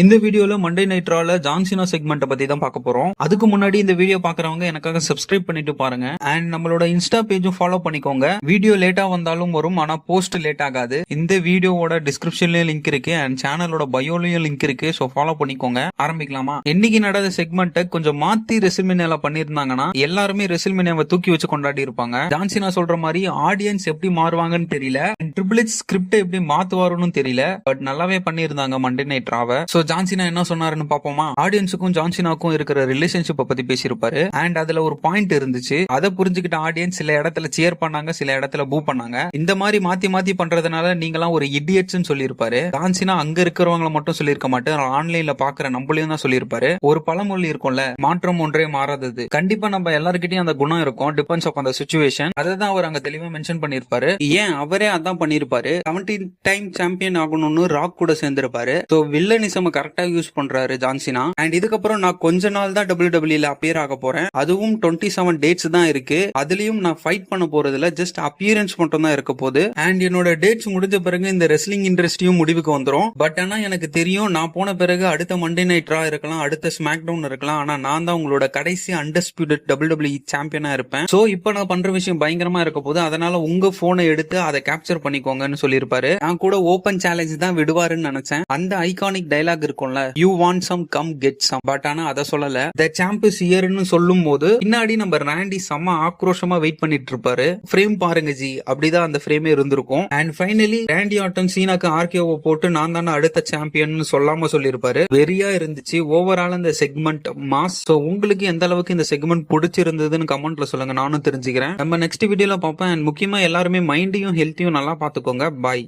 இந்த வீடியோல Monday night ரால ஜான்சினா செக்மெண்ட் பத்தி தான் பார்க்க போறோம். அதுக்கு முன்னாடி இந்த வீடியோ பாக்குறவங்க எனக்காக சப்ஸ்கிரைப் பண்ணிட்டு பாருங்க. அண்ட் நம்மளோட இன்ஸ்டா பேஜும் ஃபாலோ பண்ணிக்கோங்க. வீடியோ லேட்டா வந்தாலும் வரும் ஆனா போஸ்ட் லேட் ஆகாது. இந்த வீடியோவோட டிஸ்கிரிப்ஷன்லயும் லிங்க் இருக்கு அண்ட் சேனலோட பயோலயும் லிங்க் இருக்கு சோ ஃபாலோ பண்ணிக்கோங்க. ஆரம்பிக்கலாமா? இன்னைக்கு நடந்த செக்மெண்ட்டை கொஞ்சம் மாத்தி ரெசில்மினியால பண்ணிருந்தாங்கன்னா எல்லாருமே ரெசில்மினியாவை தூக்கி வச்சு கொண்டாடி இருப்பாங்க. ஜான்சினா சொல்ற மாதிரி ஆடியன்ஸ் எப்படி மாறுவாங்கன்னு தெரியல. ட்ரிபிள் ஸ்கிரிப்ட் எப்படி மாத்துவாருன்னு தெரியல. பட் நல்லாவே பண்ணியிருந்தாங்க மண்டே நைட் ராவ ஜான்சினா என்ன சொன்னாருன்னு பாப்போமா? ஆடியன்ஸுக்கும் ஜான்சினாக்கும் இருக்கிற ரிலேஷன்ஷிப் பத்தி பேசியிருப்பாரு. அண்ட் அதுல ஒரு பாயிண்ட் இருந்துச்சு. அதை புரிஞ்சுக்கிட்ட ஆடியன்ஸ் சில இடத்துல சியர் பண்ணாங்க சில இடத்துல பூ பண்ணாங்க. இந்த மாதிரி மாத்தி மாத்தி பண்றதுனால நீங்களாம் ஒரு இடியட்ஸ்னு சொல்லியிருப்பாரு. ஜான்சினா அங்க இருக்கிறவங்கள மட்டும் சொல்லியிருக்க மாட்டேன். ஆன்லைன்ல பாக்குற நம்மளையும் தான் சொல்லியிருப்பாரு. ஒரு பழமொழி இருக்கும்ல மாற்றம் ஒன்றே மாறாதது. கண்டிப்பா நம்ம எல்லாருக்கிட்டையும் அந்த குணம் இருக்கும். டிபெண்ட்ஸ் ஆஃப் அந்த சுச்சுவேஷன் அதை தான் அவர் அங்க தெளிவா மென்ஷன் பண்ணிருப்பாரு ஏன்? அவரே அதான் பண்ணிருப்பாரு செவன்டீன் டைம் சாம்பியன் ஆகணும்னு ராக் கூட சேர்ந்திருப்பாரு. ஸோ வில்லனிசம் கரெக்டா யூஸ் பண்றாரு ஜான்சினா. அண்ட் இதுக்கப்புறம் நான் கொஞ்ச நாள் தான் டபிள்யூ டபிள்யூல அப்பியர் ஆக போறேன். அதுவும் டுவெண்ட்டி செவன் டேட்ஸ் தான் இருக்கு. அதுலயும் நான் ஃபைட் பண்ண போறதுல ஜஸ்ட் அப்பியரன்ஸ் மட்டும் தான் இருக்க போகுது. அண்ட் என்னோட டேட்ஸ் முடிஞ்ச பிறகு இந்த ரெஸ்லிங் இண்டஸ்ட்ரியும் முடிவுக்கு வந்துடும் பட் ஆனா எனக்கு தெரியும் நான் போன பிறகு அடுத்த மண்டே நைட் ரா இருக்கலாம் அடுத்த ஸ்மாக் டவுன் இருக்கலாம். ஆனா நான் தான் உங்களோட கடைசி அண்டர்ஸ்பியூட்டட் டபிள்யூ டபிள்யூ சாம்பியனா இருப்பேன். சோ இப்போ நான் பண்ற விஷயம் பயங்கரமா இருக்க போது அதனால உங்க போனை எடுத்து அதை கேப்சர் பண்ணிக்கோங்கன்னு சொல்லியிருப்பாரு. நான் கூட ஓபன் சேலஞ்ச் தான் விடுவாருன்னு நினைச்சேன். அந்த ஐகானிக் டைலாக் இருக்கும்ல. You want some come get some but ஆனா அதை சொல்லல. த சாம்ப் இஸ் இயர்னு சொல்லும் போது பின்னாடி நம்ம ராண்டி செம்ம ஆக்ரோஷமா வெயிட் பண்ணிட்டு இருப்பாரு ஃப்ரேம் பாருங்க ஜி. அப்படிதான் அந்த ஃப்ரேமே இருந்திருக்கும். அண்ட் ஃபைனலி ராண்டி ஆட்டன் சீனாக்கு ஆர்கேஓ போட்டு நான் தானே அடுத்த சாம்பியன் சொல்லாம சொல்லியிருப்பாரு. வெறியா இருந்துச்சு. ஓவரால் இந்த செக்மெண்ட் மாஸ் ஸோ உங்களுக்கு எந்த அளவுக்கு இந்த செக்மெண்ட் பிடிச்சிருந்ததுன்னு கமெண்ட்ல சொல்லுங்க. நானும் தெரிஞ்சுக்கிறேன். நம்ம நெக்ஸ்ட் வீடியோல பார்ப்பேன் அண்ட் முக்கியமா எல்லாருமே மைண்டையும் ஹெல்த்தையும் நல்லா பாத்துக்கோங்க பாய்